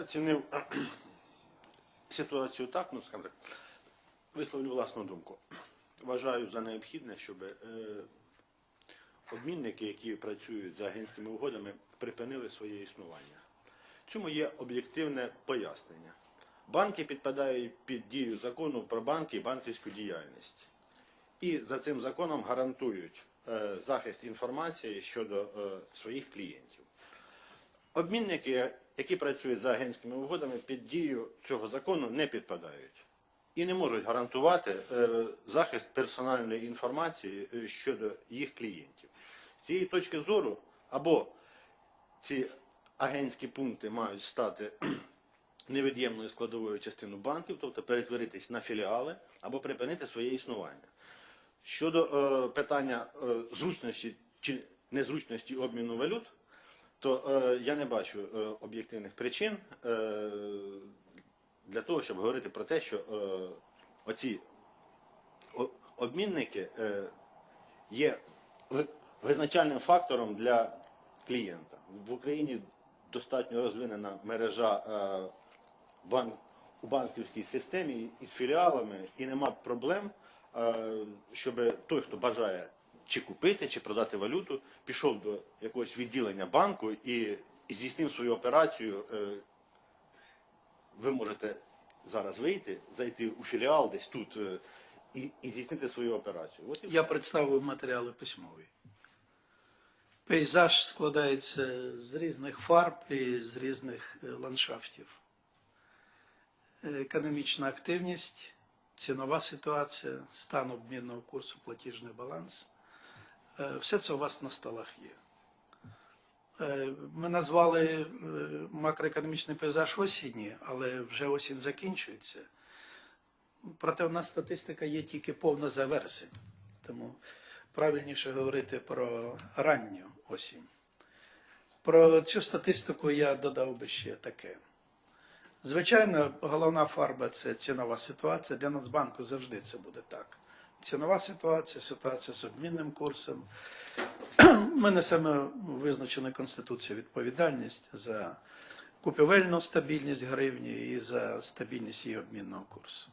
Оцінив ситуацію так, ну скажімо так, висловлю власну думку. Вважаю за необхідне, щоб е, обмінники, які працюють за агентськими угодами, припинили своє існування. Цьому є об'єктивне пояснення. Банки підпадають під дію закону про банки і банківську діяльність. І за цим законом гарантують е, захист інформації щодо е, своїх клієнтів. Обмінники, які працюють за агентськими угодами, під дію цього закону не підпадають і не можуть гарантувати е, захист персональної інформації е, щодо їх клієнтів. З цієї точки зору, або ці агентські пункти мають стати невід'ємною складовою частиною банків, тобто перетворитись на філіали, або припинити своє існування. Щодо е, питання зручності чи незручності обміну валют, то е, я не бачу е, об'єктивних причин е, для того, щоб говорити про те, що е, оці о- обмінники е, є визначальним фактором для клієнта. В Україні достатньо розвинена мережа е, банк, у банківській системі із філіалами, і нема проблем, е, щоб той, хто бажає чи купити, чи продати валюту, пішов до якогось відділення банку і здійснив свою операцію. Е, Ви можете зараз вийти, зайти у філіал десь тут е, і, і здійснити свою операцію. От і Я представив матеріали письмові. Пейзаж складається з різних фарб і з різних е, ландшафтів. Економічна активність, цінова ситуація, стан обмінного курсу, платіжний баланс. Е, Все це у вас на столах є. Е, Ми назвали е, макроекономічний пейзаж осінні, але вже осінь закінчується. Проте у нас статистика є тільки повна за вересень. Тому правильніше говорити про ранню осінь. Про цю статистику я додав би ще таке. Звичайно, головна фарба це цінова ситуація. Для Нацбанку завжди це буде так. Цінова ситуація, ситуація з обмінним курсом. Ми несемо визначену Конституцією відповідальність за купівельну стабільність гривні і за стабільність її обмінного курсу.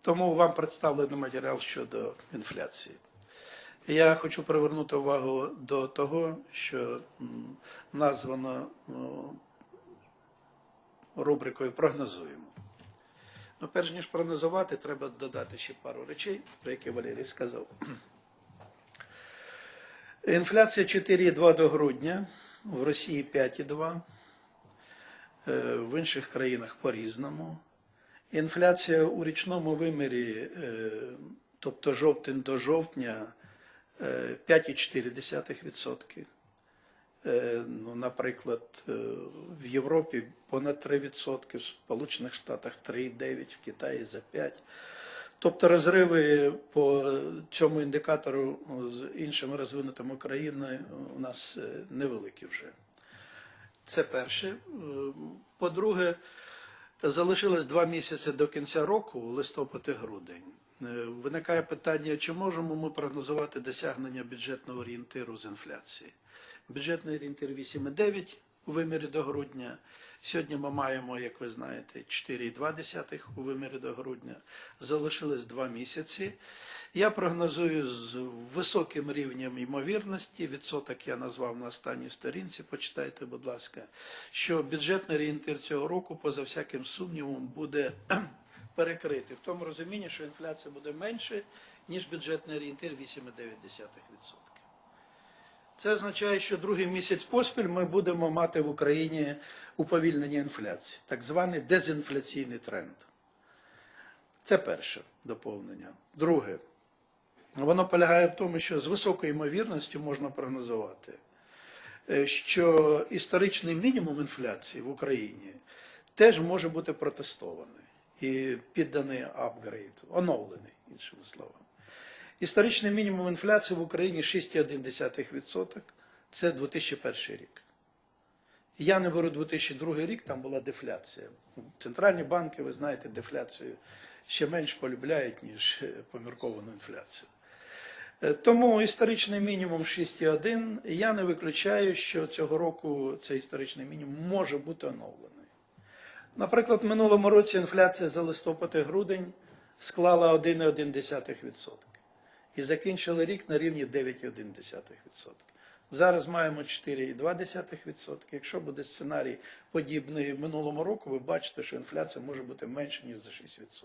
Тому вам представлений матеріал щодо інфляції. Я хочу привернути увагу до того, що названо ну, рубрикою прогнозуємо. Ну, перш ніж прогнозувати, треба додати ще пару речей, про які Валерій сказав. Інфляція 4,2 до грудня, в Росії 5,2, е, в інших країнах по-різному. Інфляція у річному вимірі, е, тобто жовтень до жовтня, е, 5,4%. Е, Ну, наприклад, е, в Європі понад 3%, в Сполучених Штатах 3,9%, в Китаї за 5%. Тобто розриви по цьому індикатору з іншими розвинутими країнами у нас е, невеликі вже. Це перше. По-друге, залишилось два місяці до кінця року, листопад і грудень. Виникає питання, чи можемо ми прогнозувати досягнення бюджетного орієнтиру з інфляції? Бюджетний орієнтир 8,9 у вимірі до грудня. Сьогодні ми маємо, як ви знаєте, 4,2 у вимірі до грудня. Залишилось два місяці. Я прогнозую з високим рівнем ймовірності, відсоток я назвав на останній сторінці, почитайте, будь ласка, що бюджетний орієнтир цього року, поза всяким сумнівом, буде перекритий. В тому розумінні, що інфляція буде менше, ніж бюджетний орієнтир 8,9%. Це означає, що другий місяць поспіль ми будемо мати в Україні уповільнення інфляції, так званий дезінфляційний тренд. Це перше доповнення. Друге, воно полягає в тому, що з високою ймовірністю можна прогнозувати, е, що історичний мінімум інфляції в Україні теж може бути протестований і підданий апгрейду, оновлений, іншими словами. Історичний мінімум інфляції в Україні 6,1%. Це 2001 рік. Я не беру 2002 рік, там була дефляція. Центральні банки, ви знаєте, дефляцію ще менш полюбляють, ніж помірковану інфляцію. Е, Тому історичний мінімум 6,1. Я не виключаю, що цього року цей історичний мінімум може бути оновлений. Наприклад, в минулому році інфляція за листопад і грудень склала 1,1%. І закінчили рік на рівні 9,1%. Зараз маємо 4,2%. Якщо буде сценарій подібний минулому року, ви бачите, що інфляція може бути менше, ніж за 6%.